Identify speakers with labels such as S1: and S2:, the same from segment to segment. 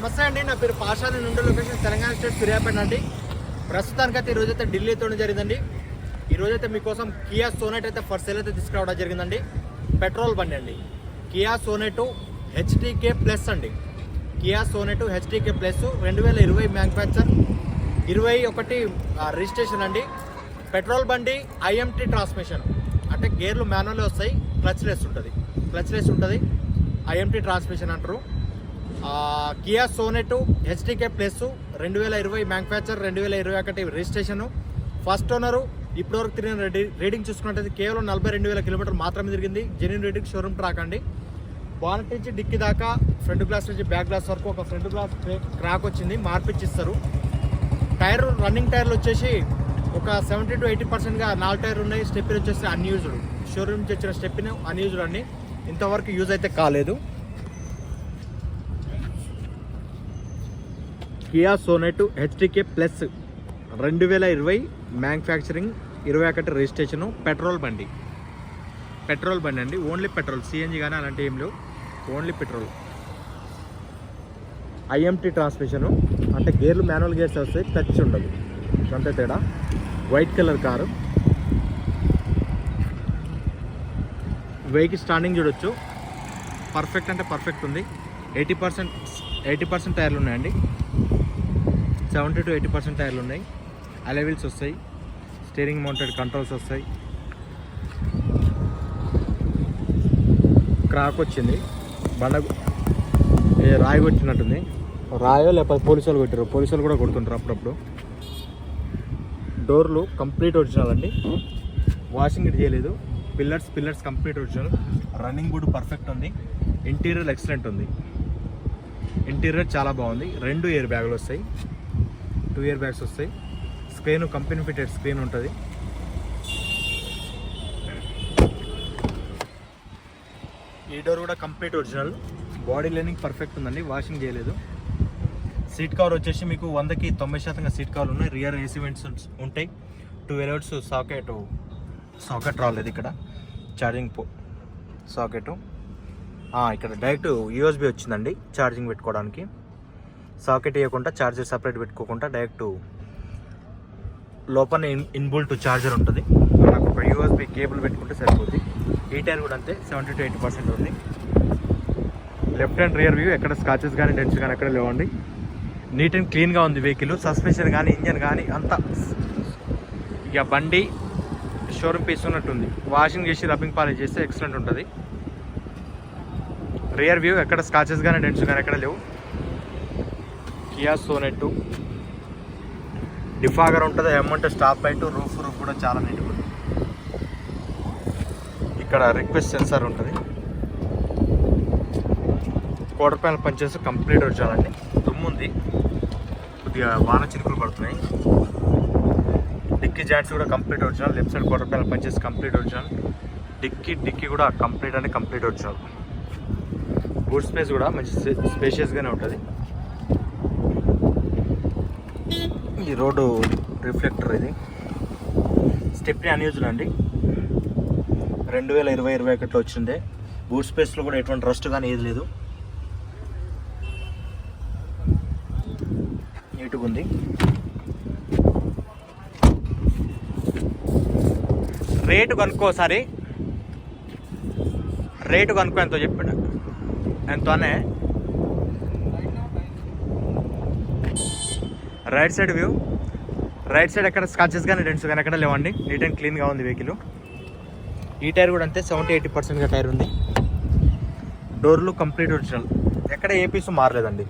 S1: నమస్తే అండి నా పేరు పాషా నేను ఉండే లొకేషన్ తెలంగాణ స్టేట్ సూర్యాపేట అండి. ప్రస్తుతానికైతే ఈరోజు అయితే ఢిల్లీతో జరిగిందండి. ఈరోజు అయితే మీకోసం కియా సోనెట్ అయితే ఫర్ సేల్ అయితే తీసుకురావడం జరిగిందండి. పెట్రోల్ బండి అండి. కియా సోనెట్ హెచ్డికే ప్లస్ అండి. కియా సోనెట్ హెచ్డికే ప్లస్ రెండు వేల ఇరవై మ్యానుఫ్యాక్చర్ ఇరవై ఒకటి రిజిస్ట్రేషన్ అండి. పెట్రోల్ బండి ఐఎంటీ ట్రాన్స్మిషన్. అంటే గేర్లు మాన్యువల్ వస్తాయి క్లచ్ లెస్ ఉంటుంది. క్లచ్ లెస్ ఉంటుంది ఐఎంటీ ట్రాన్స్మిషన్ అంటారు. కియా సోనెట్ హెచ్డికే ప్లస్ రెండు వేల ఇరవై మ్యానుఫ్యాక్చర్ రెండు వేల ఇరవై ఒకటి రిజిస్ట్రేషన్ ఫస్ట్ ఓనరు ఇప్పటివరకు తిరిగిన రెడీ రీడింగ్ చూసుకున్నట్టయితే కేవలం నలభై రెండు వేల కిలోమీటర్ మాత్రమే తిరిగింది. జెన్యున్ రీడింగ్ షోరూమ్ ట్రాక్ అండి బానెట్ నుంచి డిక్కి దాకా ఫ్రంట్ గ్లాస్ నుంచి బ్యాక్ గ్లాస్ వరకు ఒక ఫ్రంట్ గ్లాస్ క్రాక్ వచ్చింది. మార్పిచ్చిస్తారు టైర్ రన్నింగ్ టైర్లు వచ్చేసి ఒక సెవెంటీ టు ఎయిటీ పర్సెంట్గా నాలుగు టైర్లు ఉన్నాయి. స్టెప్పిన్ వచ్చేసి అన్యూజ్డ్ షోరూమ్ నుంచి వచ్చిన స్టెప్పిన్ అన్యూజ్డ్ అండి. ఇంతవరకు యూజ్ అయితే కాలేదు. కియా సోనెట్ హెచ్డికే ప్లస్ రెండు వేల ఇరవై మ్యానుఫ్యాక్చరింగ్ ఇరవై ఒకటి రిజిస్ట్రేషను పెట్రోల్ బండి. పెట్రోల్ బండి అండి. Only petrol. సిఎన్జి కానీ అలాంటి ఏం లేవు. Only petrol. IMT transmission. అంటే గేర్లు మాన్యువల్ గేర్స్ వస్తాయి టచ్ ఉండదు. అంతే తేడా. White colour car. Vehicle standing చూడొచ్చు. పర్ఫెక్ట్ అంటే పర్ఫెక్ట్ ఉంది. ఎయిటీ పర్సెంట్ ఎయిటీ పర్సెంట్ టైర్లు ఉన్నాయండి. సెవెంటీ టు ఎయిటీ పర్సెంట్ టైర్లు ఉన్నాయి. అలెవిల్స్ వస్తాయి. స్టీరింగ్ మౌంటెడ్ కంట్రోల్స్ వస్తాయి. క్రాక్ వచ్చింది. బండ రాయి కొట్టినట్టుంది. రాయో లేకపోతే పోలీసు వాళ్ళు కొట్టారు పోలీసు వాళ్ళు కూడా కొడుతుంటారు అప్పుడప్పుడు. డోర్లు కంప్లీట్ ఒరిజినల్ అండి. వాషింగ్ ఇట్ చేయలేదు. Pillars pillars complete original. Running కూడా పర్ఫెక్ట్ ఉంది. ఇంటీరియర్ ఎక్సలెంట్ ఉంది. ఇంటీరియర్ చాలా బాగుంది. రెండు ఎయిర్ బ్యాగులు వస్తాయి. టూ ఇయర్ బ్యాగ్స్ వస్తాయి. స్క్రీన్ కంపెనీ ఫిటెడ్ స్క్రీన్ ఉంటుంది. ఈ డోర్ కూడా complete original. Body lining perfect ఉందండి వాషింగ్ చేయలేదు. సీట్ కవర్ వచ్చేసి మీకు వందకి తొంభై శాతంగా సీట్ కవర్ ఉన్నాయి. రియర్ ఏసీ వెంట్స్ ఉంటాయి. టూ ఎలర్ట్స్ సాకెట్ సాకెట్ రాలేదు ఇక్కడ. ఛార్జింగ్ పో సాకెట్. ఇక్కడ డైరెక్ట్ యూఎస్బి వచ్చిందండి ఛార్జింగ్ పెట్టుకోవడానికి. సాకెట్ వేయకుండా ఛార్జర్ సపరేట్ పెట్టుకోకుండా డైరెక్ట్ లోపల ఇన్ ఇన్బుల్ట్ ఛార్జర్ ఉంటుంది. మనకు ఒక యూఎస్బి కేబుల్ పెట్టుకుంటే సరిపోద్ది. ఈ టైర్ కూడా అంతే సెవెంటీ టు ఎయిటీ పర్సెంట్ ఉంది. లెఫ్ట్ అండ్ రియర్ వ్యూ ఎక్కడ స్కాచెస్ కానీ డెంట్స్ కానీ ఎక్కడ లేవండి. నీట్ అండ్ క్లీన్గా ఉంది వెహికల్ సస్పెన్షన్ కానీ ఇంజన్ కానీ అంతా. ఇక బండి షోరూమ్ పీస్ ఉన్నట్టుంది. వాషింగ్ చేసి రబ్బింగ్ పాలిష్ చేస్తే ఎక్సలెంట్ ఉంటుంది. రియర్ వ్యూ ఎక్కడ స్కాచెస్ కానీ డెంట్స్ కానీ ఎక్కడ లేవు. కియా సోనెట్ డిఫాగర్ ఉంటుంది amount stop light roof roof కూడా చాలా నీట్గా ఉంది ఇక్కడ రిక్వెస్ట్ సెన్సార్ ఉంటుంది. కోటర్ ప్యానల్ పనిచేసి కంప్లీట్ వచ్చానండి దుమ్ము ఉంది. కొద్దిగా వాన చినుకులు పడుతున్నాయి. డిక్కీ జాయింట్స్ కూడా complete original left side quarter panel పనిచేసి కంప్లీట్ ఒరిజినల్ డిక్కీ డిక్కీ కూడా కంప్లీట్ అంటే కంప్లీట్ ఒరిజినల్ బూట్ స్పేస్ కూడా మంచి స్పేషియస్గానే ఉంటుంది. ఈ రోడ్డు రిఫ్లెక్టర్ ఇది. స్టెప్ని అన్యూజ్డ్ అండి. రెండు వేల ఇరవై ఇరవై ఒకటిలో వచ్చిందే. బూట్ స్పేస్లో కూడా ఎటువంటి రస్ట్ కానీ ఏది లేదు. నీట్గా ఉంది. రేటు కనుక్కోసారి రేటు కనుక్కో ఎంతో చెప్పాడు ఎంతోనే right side view. Right side ఎక్కడ స్కాచెస్ కానీ డెంట్స్ కానీ ఎక్కడ లేవండి. నీట్ అండ్ క్లీన్గా ఉంది వెహికల్ ఈ టైర్ కూడా అంతే సెవెంటీ ఎయిటీ పర్సెంట్గా టైర్ ఉంది. డోర్లు కంప్లీట్ ఒరిజినల్ ఎక్కడ ఏ పీసు మారలేదండి.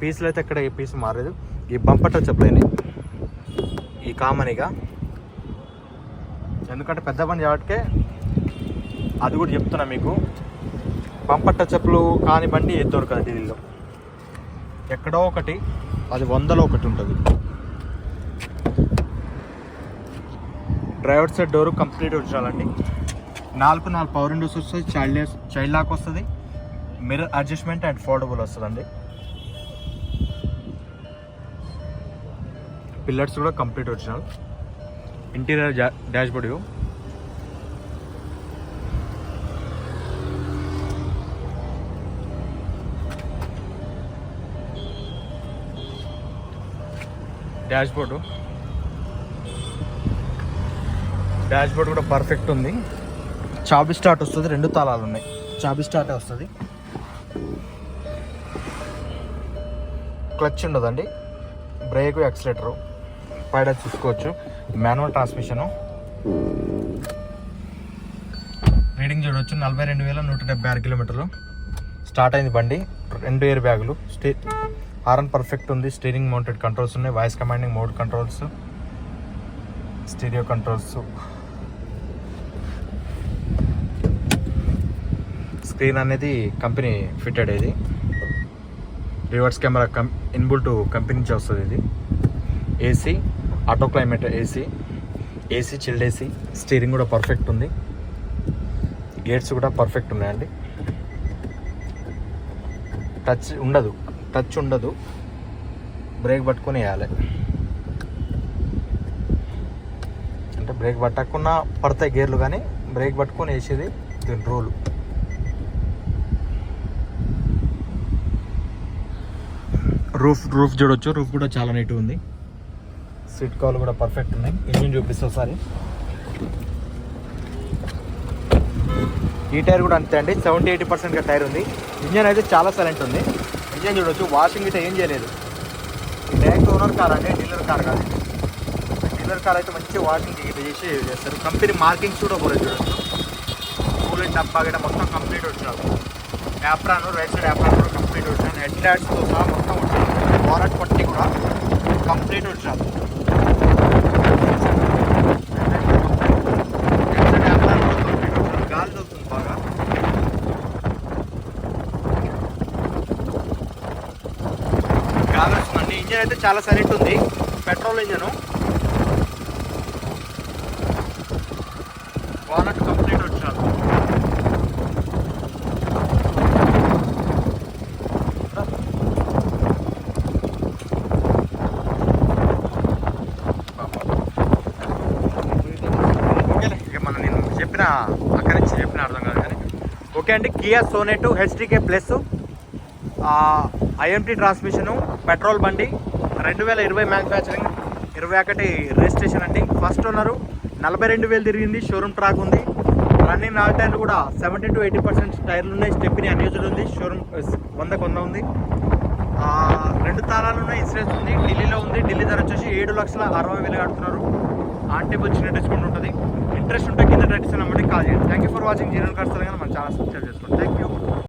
S1: పీసులు అయితే ఎక్కడ ఏ పీసు మారలేదు. ఈ బంపర్ టచ్ ఈ కామన్గా ఎందుకంటే పెద్ద బండి కాబట్టి అది కూడా చెప్తున్నా మీకు. బంపర్ చెప్పులు కాని బండి ఏది దొరకదు ఢిల్లీలో ఎక్కడో ఒకటి అది వందలో ఒకటి ఉంటుంది. డ్రైవర్ సైడ్ డోర్ కంప్లీట్ ఉంచాలండి. నాలుగు నాలుగు పవర్ విండోస్ వస్తుంది చైల్డ్ చైల్డ్ లాక్ వస్తుంది మిర్రర్ అడ్జస్ట్మెంట్ అండ్ ఫోల్డబుల్ వస్తుందండి. పిల్లర్స్ కూడా complete original interior dash dash board dash board కూడా పర్ఫెక్ట్ ఉంది. చాబీ స్టార్ట్ వస్తుంది రెండు తాళాలు ఉన్నాయి. చాబీ స్టార్టే వస్తుంది. క్లచ్ ఉండదండి. Brake accelerator. పైన చూసుకోవచ్చు. Manual transmission. రీడింగ్ చూడవచ్చు నలభై రెండు వేల నూట డెబ్బై ఆరు కిలోమీటర్లు. స్టార్ట్ అయింది బండి. రెండు ఇయర్ బ్యాగులు. స్టే హారన్ పర్ఫెక్ట్ ఉంది. స్టీరింగ్ మౌంటెడ్ కంట్రోల్స్ ఉన్నాయి. Voice commanding mode controls stereo controls. Screen అనేది కంపెనీ ఫిట్టెడ్ ఇది. Reverse camera cum inbuilt company నుంచి వస్తుంది ఇది. AC auto climate AC AC chilled AC. Steering కూడా పర్ఫెక్ట్ ఉంది. గేట్స్ కూడా పర్ఫెక్ట్ ఉన్నాయండి. టచ్ ఉండదు. టచ్ ఉండదు. బ్రేక్ పట్టుకొని వేయాలి. అంటే బ్రేక్ పట్టకుండా పడతాయి గేర్లు కానీ బ్రేక్ పట్టుకొని వేసేది దీని రోలు. రూఫ్ రూఫ్ చూడొచ్చు. రూఫ్ కూడా చాలా నీట్గా ఉంది. సీట్ కాల్ కూడా పర్ఫెక్ట్ ఉన్నాయి. ఇంజిన్ చూపిస్తా ఒకసారి. ఈ టైర్ కూడా అంతే అండి. సెవెంటీ ఎయిటీ పర్సెంట్ టైర్ ఉంది. ఇంజన్ అయితే చాలా సైలెంట్ ఉంది. ఇంజన్ చూడొచ్చు? వాషింగ్ అయితే ఏం చేయలేదు. డైరెక్ట్ ఓనర్ కార్ అండి డీలర్ కార్ కాదు డీలర్ కార్ అయితే మంచి వాషింగ్ ఇట్లా చేసి చేస్తారు. కంపెనీ మార్కింగ్స్ కూడా పోలేదు చూడొచ్చు. కూలింగ్ డబ్బా గట్రా మొత్తం కంప్లీట్ వచ్చినారు. యాప్రాన్ రైట్ సైడ్ యాప్రాన్ కూడా కంప్లీట్ వచ్చినాను హెడ్ లైట్స్తో సహా మొత్తం వచ్చినాను వారట్ పట్టి కూడా కంప్లీట్ వచ్చినారు గాలి ఇంజన్ అయితే చాలా సైలెంట్ ఉంది. Petrol engine. వానట్ కంప్లీట్ వచ్చారు. ఓకేలే నేను చెప్పిన అక్కడి నుంచి చెప్పిన అర్థం కాదు కానీ. ఓకే అండి Kia Sonet HTK plus. IMT transmission petrol బండి రెండు వేల ఇరవై మ్యానుఫ్యాక్చరింగ్ ఇరవై ఒకటి రిజిస్ట్రేషన్ అండి. ఫస్ట్ ఓనరు నలభై రెండు వేలు తిరిగింది షోరూమ్ ట్రాక్ ఉంది. రన్నింగ్ నాలుగు టైర్లు కూడా సెవెంటీ టు ఎయిటీ పర్సెంట్ టైర్లు ఉన్నాయి స్టెప్ని అన్యూజ్డ్ ఉంది షోరూమ్ uh, వంద కొంద ఉంది. రెండు తాళాలు ఉన్నాయి ఇన్సూరెన్స్ ఉంది ఢిల్లీలో ఉంది ఢిల్లీ ధర వచ్చేసి ఏడు లక్షల అరవై వేలు కడుతున్నారు. ఆంటీ టేబుల్ చిన్న డిస్కౌంట్ ఉంటుంది. ఇంట్రెస్ట్ ఉంటే కింద టెక్స్ నెంబర్కి కాల్ చేయండి. Thank you for watching zero cars మన ఛానల్ సబ్స్క్రైబ్ చేసుకోండి. Thank you